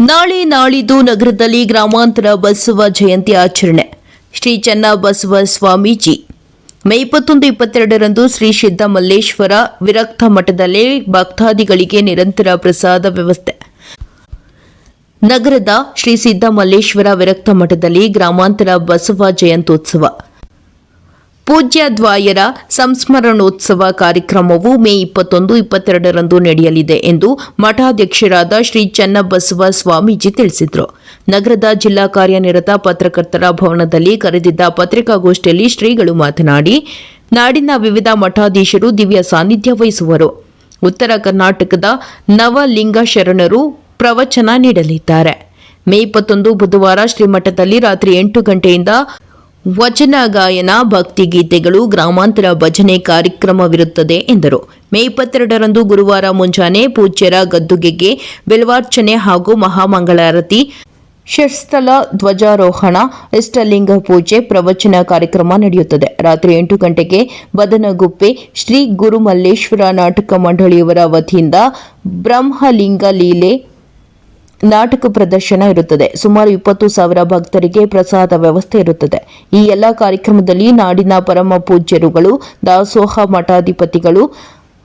ನಾಳೆ ನಾಳಿದ್ದು ನಗರದಲ್ಲಿ ಗ್ರಾಮಾಂತರ ಬಸವ ಜಯಂತಿ ಆಚರಣೆ. ಶ್ರೀ ಚನ್ನಬಸವ ಸ್ವಾಮೀಜಿ. ಮೇ ಇಪ್ಪತ್ತೊಂದು, ಇಪ್ಪತ್ತೆರಡರಂದು ಶ್ರೀ ಸಿದ್ದಮಲ್ಲೇಶ್ವರ ವಿರಕ್ತ ಮಠದಲ್ಲಿ ಭಕ್ತಾದಿಗಳಿಗೆ ನಿರಂತರ ಪ್ರಸಾದ ವ್ಯವಸ್ಥೆ. ನಗರದ ಶ್ರೀ ಸಿದ್ದಮಲ್ಲೇಶ್ವರ ವಿರಕ್ತ ಮಠದಲ್ಲಿ ಗ್ರಾಮಾಂತರ ಬಸವ ಜಯಂತ್ಯೋತ್ಸವ. ಪೂಜ್ಯ ದ್ವಾಯರ ಸಂಸ್ಮರಣೋತ್ಸವ ಕಾರ್ಯಕ್ರಮವು ಮೇ ಇಪ್ಪತ್ತೊಂದು, ಇಪ್ಪತ್ತೆರಡರಂದು ನಡೆಯಲಿದೆ ಎಂದು ಮಠಾಧ್ಯಕ್ಷರಾದ ಶ್ರೀ ಚನ್ನಬಸವ ಸ್ವಾಮೀಜಿ ತಿಳಿಸಿದರು. ನಗರದ ಜಿಲ್ಲಾ ಕಾರ್ಯನಿರತ ಪತ್ರಕರ್ತರ ಭವನದಲ್ಲಿ ಕರೆದಿದ್ದ ಪತ್ರಿಕಾಗೋಷ್ಠಿಯಲ್ಲಿ ಶ್ರೀಗಳು ಮಾತನಾಡಿ, ನಾಡಿನ ವಿವಿಧ ಮಠಾಧೀಶರು ದಿವ್ಯ ಸಾನ್ನಿಧ್ಯ ವಹಿಸುವರು. ಉತ್ತರ ಕರ್ನಾಟಕದ ನವಲಿಂಗ ಶರಣರು ಪ್ರವಚನ ನೀಡಲಿದ್ದಾರೆ. ಮೇ ಇಪ್ಪತ್ತೊಂದು ಬುಧವಾರ ಶ್ರೀಮಠದಲ್ಲಿ ರಾತ್ರಿ ಎಂಟು ಗಂಟೆಯಿಂದ ವಚನ ಗಾಯನ ಭಕ್ತಿಗೀತೆಗಳು ಗ್ರಾಮಾಂತರ ಭಜನೆ ಕಾರ್ಯಕ್ರಮವಿರುತ್ತದೆ ಎಂದರು. ಮೇ ಇಪ್ಪತ್ತೆರಡರಂದು ಗುರುವಾರ ಮುಂಜಾನೆ ಪೂಜ್ಯರ ಗದ್ದುಗೆಗೆ ಬಿಲ್ವಾರ್ಚನೆ ಹಾಗೂ ಮಹಾಮಂಗಳಾರತಿ ಶಷ್ಟಸ್ಥಲ ಧ್ವಜಾರೋಹಣ, ಇಷ್ಟಲಿಂಗ ಪೂಜೆ, ಪ್ರವಚನ ಕಾರ್ಯಕ್ರಮ ನಡೆಯುತ್ತದೆ. ರಾತ್ರಿ ಎಂಟು ಗಂಟೆಗೆ ಬದನಗುಪ್ಪೆ, ಶ್ರೀ ಗುರುಮಲ್ಲೇಶ್ವರ ನಾಟಕ ಮಂಡಳಿಯವರ ವತಿಯಿಂದ ಬ್ರಹ್ಮಲಿಂಗ ಲೀಲೆ ನಾಟಕ ಪ್ರದರ್ಶನ ಇರುತ್ತದೆ. ಸುಮಾರು ಇಪ್ಪತ್ತು ಸಾವಿರ ಭಕ್ತರಿಗೆ ಪ್ರಸಾದ ವ್ಯವಸ್ಥೆ ಇರುತ್ತದೆ. ಈ ಎಲ್ಲ ಕಾರ್ಯಕ್ರಮದಲ್ಲಿ ನಾಡಿನ ಪರಮ ಪೂಜ್ಯರುಗಳು, ದಾಸೋಹ ಮಠಾಧಿಪತಿಗಳು,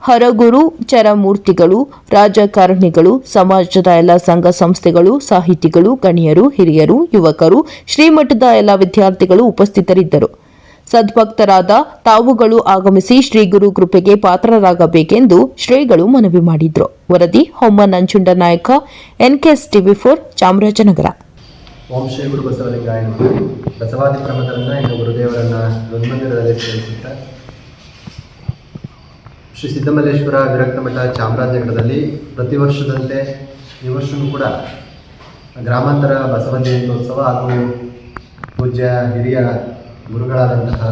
ಹರಗುರು ಚರಮೂರ್ತಿಗಳು, ರಾಜಕಾರಣಿಗಳು, ಸಮಾಜದ ಎಲ್ಲ ಸಂಘ ಸಂಸ್ಥೆಗಳು, ಸಾಹಿತಿಗಳು, ಗಣ್ಯರು, ಹಿರಿಯರು, ಯುವಕರು, ಶ್ರೀಮಠದ ಎಲ್ಲ ವಿದ್ಯಾರ್ಥಿಗಳು ಉಪಸ್ಥಿತರಿದ್ದರು. ಸದ್ಭಕ್ತರಾದ ತಾವುಗಳು ಆಗಮಿಸಿ ಶ್ರೀ ಗುರು ಕೃಪೆಗೆ ಪಾತ್ರರಾಗಬೇಕೆಂದು ಶ್ರೀಗಳು ಮನವಿ ಮಾಡಿದ್ರು. ವರದಿ Homma Nanjunda Nayaka NKS TV four, Chamarajanagar. Om Shri Guru Basavalingaya ಬಸವಾದಿ ಪ್ರಮದರನ್ನ ಇನ್ನು ಗುರುದೇವರನ್ನ ಹನುಮಂದಿರದಲ್ಲಿ ಸೇರಿಸುತ್ತಾ ಶ್ರೀ ಸಿದ್ದಮಲ್ಲೇಶ್ವರ ವಿರಕ್ತ ಮಠ ಚಾಮರಾಜನಗರದಲ್ಲಿ ಪ್ರತಿ ವರ್ಷದಂತೆ ಈ ವರ್ಷವೂ ಕೂಡ ಗ್ರಾಮಾಂತರ ಬಸವ ಜಯಂತ್ಯೋತ್ಸವ ಹಾಗೂ ಪೂಜ್ಯ ಹಿರಿಯ ಗುರುಗಳಾದಂತಹ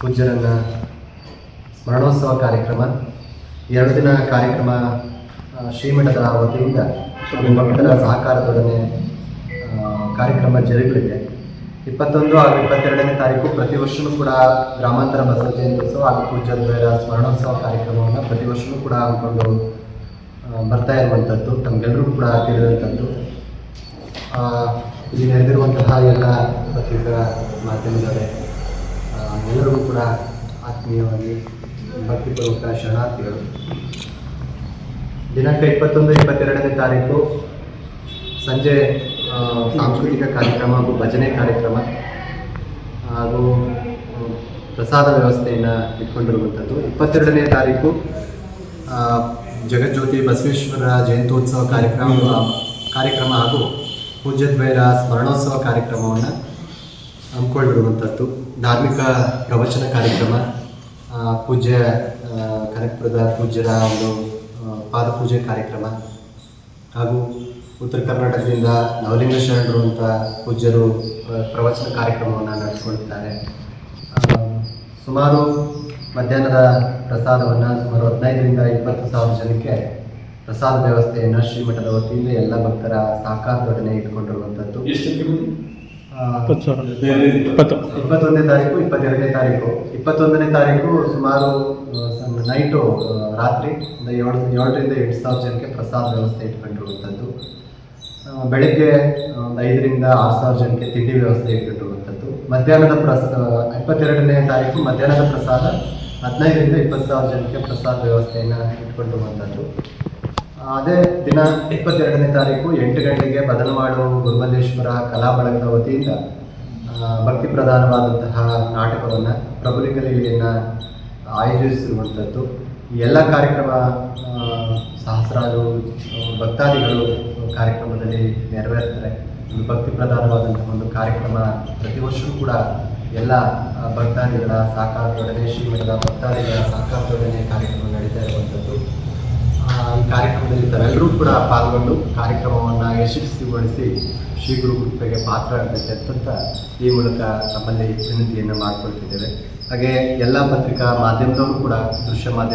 ಪೂಜ್ಯರನ್ನ ಸ್ಮರಣೋತ್ಸವ ಕಾರ್ಯಕ್ರಮ. ಎರಡು ದಿನ ಕಾರ್ಯಕ್ರಮ ಶ್ರೀಮಠದ ವತಿಯಿಂದ ಭಕ್ತರ ಸಹಕಾರದೊಡನೆ ಕಾರ್ಯಕ್ರಮ ಜರುಗಲಿದೆ. ಇಪ್ಪತ್ತೊಂದು ಹಾಗೂ ಇಪ್ಪತ್ತೆರಡನೇ ತಾರೀಕು ಪ್ರತಿ ವರ್ಷವೂ ಕೂಡ ಗ್ರಾಮಾಂತರ ಬಸವ ಜಯಂತ್ಯೋತ್ಸವ ಹಾಗೂ ಪೂಜ್ಯದ್ವಯರ ಸ್ಮರಣೋತ್ಸವ ಕಾರ್ಯಕ್ರಮವನ್ನು ಪ್ರತಿ ವರ್ಷವೂ ಕೂಡ ಹಮ್ಮಿಕೊಂಡು ಬರ್ತಾ ಇರುವಂಥದ್ದು. ತಮಗೆಲ್ಲರಿಗೂ ಕೂಡ ತಿಳಿದಂಥದ್ದು. ಇಲ್ಲಿ ನೆರೆದಿರುವಂತಹ ಎಲ್ಲ ಪತ್ರಿಕಾ ಮಾಧ್ಯಮದವರೇ ಎಲ್ಲರಿಗೂ ಕೂಡ ಆತ್ಮೀಯವಾಗಿ ಭಕ್ತಿಪೂರ್ವಕ ಶರಣಾರ್ಥಿಗಳು. ದಿನಾಂಕ ಇಪ್ಪತ್ತೊಂದು, ಇಪ್ಪತ್ತೆರಡನೇ ತಾರೀಕು, ಸಂಜೆ ಸಾಂಸ್ಕೃತಿಕ ಕಾರ್ಯಕ್ರಮ ಹಾಗೂ ಭಜನೆ ಕಾರ್ಯಕ್ರಮ ಹಾಗೂ ಪ್ರಸಾದ ವ್ಯವಸ್ಥೆಯನ್ನು ಇಟ್ಕೊಂಡಿರುವಂಥದ್ದು. ಇಪ್ಪತ್ತೆರಡನೇ ತಾರೀಕು ಜಗಜ್ಯೋತಿ ಬಸವೇಶ್ವರ ಜಯಂತ್ಯೋತ್ಸವ ಕಾರ್ಯಕ್ರಮ ಕಾರ್ಯಕ್ರಮ ಹಾಗೂ ಪೂಜ್ಯದ್ವೈರ ಸ್ಮರಣೋತ್ಸವ ಕಾರ್ಯಕ್ರಮವನ್ನು ಹಮ್ಮಿಕೊಂಡಿರುವಂಥದ್ದು. ಧಾರ್ಮಿಕ ಪ್ರವಚನ ಕಾರ್ಯಕ್ರಮ ಪೂಜ್ಯ ಕನಕಪುರದ ಪೂಜ್ಯರ ಒಂದು ಪಾದಪೂಜೆ ಕಾರ್ಯಕ್ರಮ ಹಾಗೂ ಉತ್ತರ ಕರ್ನಾಟಕದಿಂದ ನವಲಿಂಗ ಶರಣರು ಅಂತ ಪೂಜ್ಯರು ಪ್ರವಚನ ಕಾರ್ಯಕ್ರಮವನ್ನು ನಡೆಸಿಕೊಳ್ತಾರೆ ಸುಮಾರು ಮಧ್ಯಾಹ್ನದ ಪ್ರಸಾದವನ್ನು ಸುಮಾರು ಹದಿನೈದರಿಂದ ಇಪ್ಪತ್ತು ಸಾವಿರ ಜನಕ್ಕೆ ಪ್ರಸಾದ ವ್ಯವಸ್ಥೆಯನ್ನು ಶ್ರೀಮಠದ ವತಿಯಿಂದ ಎಲ್ಲ ಭಕ್ತರ ಸಹಕಾರದೊಡನೆ ಇಟ್ಕೊಂಡಿರುವಂಥದ್ದು ಇಪ್ಪತ್ತೊಂದನೇ ತಾರೀಕು ಇಪ್ಪತ್ತೆರಡನೇ ತಾರೀಕು. ಇಪ್ಪತ್ತೊಂದನೇ ತಾರೀಕು ಸುಮಾರು ನೈಟು ರಾತ್ರಿ ಒಂದು ಏಳು ಏಳರಿಂದ ಎಂಟು ಸಾವಿರ ಜನಕ್ಕೆ ಪ್ರಸಾದ ವ್ಯವಸ್ಥೆ ಇಟ್ಕೊಂಡಿರುವಂಥದ್ದು ಬೆಳಿಗ್ಗೆ ಒಂದು ಐದರಿಂದ ಆರು ಸಾವಿರ ಜನಕ್ಕೆ ತಿಂಡಿ ವ್ಯವಸ್ಥೆ ಇಟ್ಕೊಂಡಿರುವಂಥದ್ದು ಮಧ್ಯಾಹ್ನದ ಪ್ರಸ ಇಪ್ಪತ್ತೆರಡನೇ ತಾರೀಕು ಮಧ್ಯಾಹ್ನದ ಪ್ರಸಾದ ಹದಿನೈದರಿಂದ ಇಪ್ಪತ್ತು ಸಾವಿರ ಜನಕ್ಕೆ ಪ್ರಸಾದ ವ್ಯವಸ್ಥೆಯನ್ನು ಇಟ್ಕೊಂಡಿರುವಂಥದ್ದು ಅದೇ ದಿನ ಇಪ್ಪತ್ತೆರಡನೇ ತಾರೀಕು ಎಂಟು ಗಂಟೆಗೆ ಬದನವಾಡು ಗುರುಮಲ್ಲೇಶ್ವರ ಕಲಾ ಬಳಗದ ವತಿಯಿಂದ ಭಕ್ತಿ ಪ್ರಧಾನವಾದಂತಹ ನಾಟಕವನ್ನು ಪ್ರಭುಲಿಂಗ ಲೀಲೆಯನ್ನು ಆಯೋಜಿಸಿರುವಂಥದ್ದು. ಎಲ್ಲ ಕಾರ್ಯಕ್ರಮ ಸಹಸ್ರಾರು ಭಕ್ತಾದಿಗಳು ಕಾರ್ಯಕ್ರಮದಲ್ಲಿ ನೆರವೇರ್ತಾರೆ. ಒಂದು ಭಕ್ತಿ ಪ್ರಧಾನವಾದಂತಹ ಒಂದು ಕಾರ್ಯಕ್ರಮ ಪ್ರತಿ ವರ್ಷವೂ ಕೂಡ ಎಲ್ಲ ಭಕ್ತಾದಿಗಳ ಸಾಕಾರದೊಡನೆ ಶ್ರೀಮಠದ ಭಕ್ತಾದಿಗಳ ಸಾಕಾರದೊಡನೆ ಕಾರ್ಯಕ್ರಮ ನಡೀತಾ ಇರುವಂಥದ್ದು. ಈ ಕಾರ್ಯಕ್ರಮದಲ್ಲಿ ತಾವೆಲ್ಲರೂ ಕೂಡ ಪಾಲ್ಗೊಂಡು ಕಾರ್ಯಕ್ರಮವನ್ನು ಯಶಸ್ವಿಗೊಳಿಸಿ ಶ್ರೀ ಗುರು ಕೃಪೆಗೆ ಪಾತ್ರ ಅಂತ ಈ ಮೂಲಕ ತಮ್ಮಲ್ಲಿ ವಿನಂತಿಯನ್ನು ಮಾಡಿಕೊಳ್ತಿದ್ದೇವೆ. ಹಾಗೆ ಎಲ್ಲ ಪತ್ರಿಕಾ ಮಾಧ್ಯಮದವರು ಕೂಡ ದೃಶ್ಯ ಮಾಧ್ಯಮ